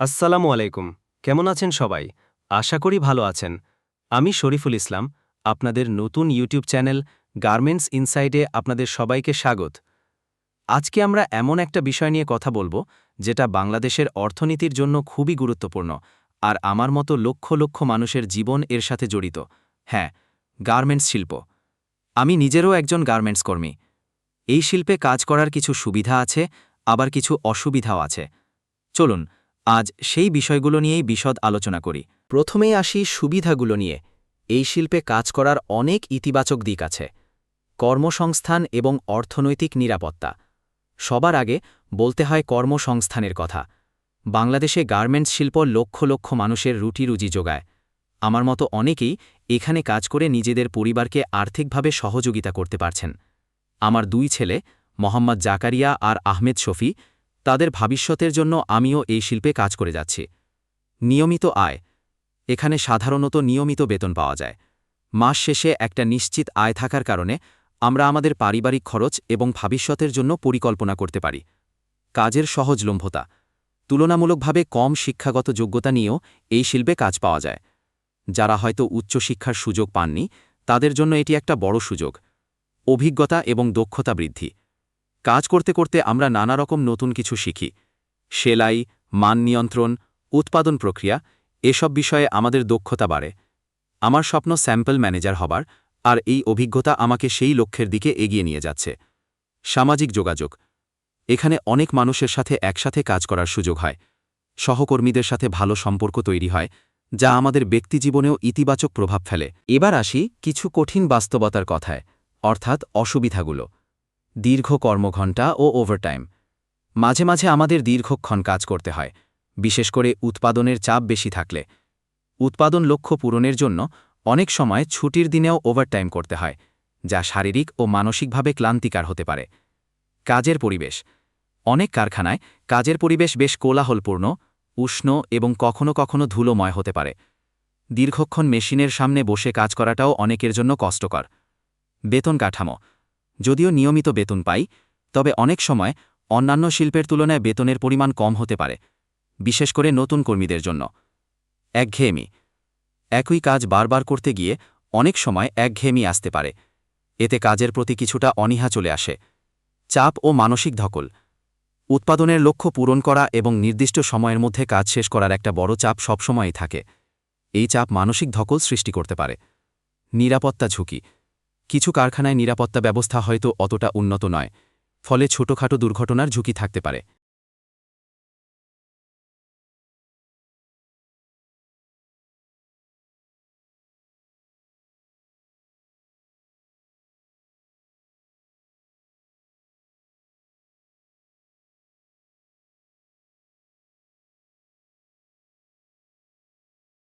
আসসালামু আলাইকুম। কেমন আছেন সবাই? আশা করি ভালো আছেন। আমি শরীফুল ইসলাম, আপনাদের নতুন ইউটিউব চ্যানেল গার্মেন্টস ইনসাইডে আপনাদের সবাইকে স্বাগত। আজকে আমরা এমন একটা বিষয় নিয়ে কথা বলব, যেটা বাংলাদেশের অর্থনীতির জন্য খুবই গুরুত্বপূর্ণ আর আমার মতো লক্ষ লক্ষ মানুষের জীবন এর সাথে জড়িত। হ্যাঁ গার্মেন্টস শিল্প। আমি নিজেরও একজন গার্মেন্টস কর্মী। এই শিল্পে কাজ করার কিছু সুবিধা আছে, আবার কিছু অসুবিধাও আছে। চলুন আজ সেই বিষয়গুলো নিয়েই বিশদ আলোচনা করি। প্রথমেই আসি সুবিধাগুলো নিয়ে। এই শিল্পে কাজ করার অনেক ইতিবাচক দিক আছে। কর্মসংস্থান এবং অর্থনৈতিক নিরাপত্তা। সবার আগে বলতে হয় কর্মসংস্থানের কথা। বাংলাদেশে গার্মেন্টস শিল্প লক্ষ লক্ষ মানুষের রুটি রুজি যোগায়। আমার মতো অনেকেই এখানে কাজ করে নিজেদের পরিবারকে আর্থিকভাবে সহযোগিতা করতে পারছেন। আমার দুই ছেলে, মোহাম্মদ জাকারিয়া আর আহমেদ শফি তাদের ভবিষ্যতের জন্য আমিও এই শিল্পে কাজ করে যাচ্ছি। নিয়মিত আয়। এখানে সাধারণত নিয়মিত বেতন পাওয়া যায়। মাস শেষে একটা নিশ্চিত আয় থাকার কারণে আমরা আমাদের পারিবারিক খরচ এবং ভবিষ্যতের জন্য পরিকল্পনা করতে পারি। কাজের সহজলম্ভতা তুলনামূলকভাবে কম শিক্ষাগত যোগ্যতা নিয়েও এই শিল্পে কাজ পাওয়া যায়। যারা হয়তো উচ্চশিক্ষার সুযোগ পাননি, তাদের জন্য এটি একটা বড় সুযোগ। অভিজ্ঞতা এবং দক্ষতা বৃদ্ধি। কাজ করতে করতে আমরা নানা রকম নতুন কিছু শিখি। সেলাই, মান নিয়ন্ত্রণ, উৎপাদন প্রক্রিয়া, এসব বিষয়ে আমাদের দক্ষতা বাড়ে। আমার স্বপ্ন স্যাম্পল ম্যানেজার হবার, আর এই অভিজ্ঞতা আমাকে সেই লক্ষ্যের দিকে এগিয়ে নিয়ে যাচ্ছে। সামাজিক যোগাযোগ। এখানে অনেক মানুষের সাথে একসাথে কাজ করার সুযোগ হয়। সহকর্মীদের সাথে ভালো সম্পর্ক তৈরি হয়, যা আমাদের ব্যক্তিজীবনেও ইতিবাচক প্রভাব ফেলে। এবার আসি কিছু কঠিন বাস্তবতার কথায়, অর্থাৎ অসুবিধাগুলো। দীর্ঘ কর্মঘণ্টা ও ওভারটাইম মাঝে মাঝে আমাদের দীর্ঘক্ষণ কাজ করতে হয়, বিশেষ করে উৎপাদনের চাপ বেশি থাকলে। উৎপাদন লক্ষ্য পূরণের জন্য অনেক সময় ছুটির দিনেও ওভারটাইম করতে হয়, যা শারীরিক ও মানসিকভাবে ক্লান্তিকার হতে পারে। কাজের পরিবেশ। অনেক কারখানায় কাজের পরিবেশ বেশ কোলাহলপূর্ণ, উষ্ণ এবং কখনো কখনো ধুলোময় হতে পারে। দীর্ঘক্ষণ মেশিনের সামনে বসে কাজ করাটাও অনেকের জন্য কষ্টকর। বেতন কাঠামো। যদিও নিয়মিত বেতন পাই, তবে অনেক সময় অন্যান্য শিল্পের তুলনায় বেতনের পরিমাণ কম হতে পারে, বিশেষ করে নতুন কর্মীদের জন্য। একঘেয়েমি। একই কাজ বারবার করতে গিয়ে অনেক সময় একঘেয়েমি আসতে পারে। এতে কাজের প্রতি কিছুটা অনীহা চলে আসে। চাপ ও মানসিক ধকল। উৎপাদনের লক্ষ্য পূরণ করা এবং নির্দিষ্ট সময়ের মধ্যে কাজ শেষ করার একটা বড় চাপ সবসময়ই থাকে। এই চাপ মানসিক ধকল সৃষ্টি করতে পারে। নিরাপত্তা ঝুঁকি। কিছু কারখানায় নিরাপত্তা ব্যবস্থা হয়তো অতটা উন্নত নয় ফলে ছোটখাটো দুর্ঘটনার ঝুঁকি থাকতে পারে।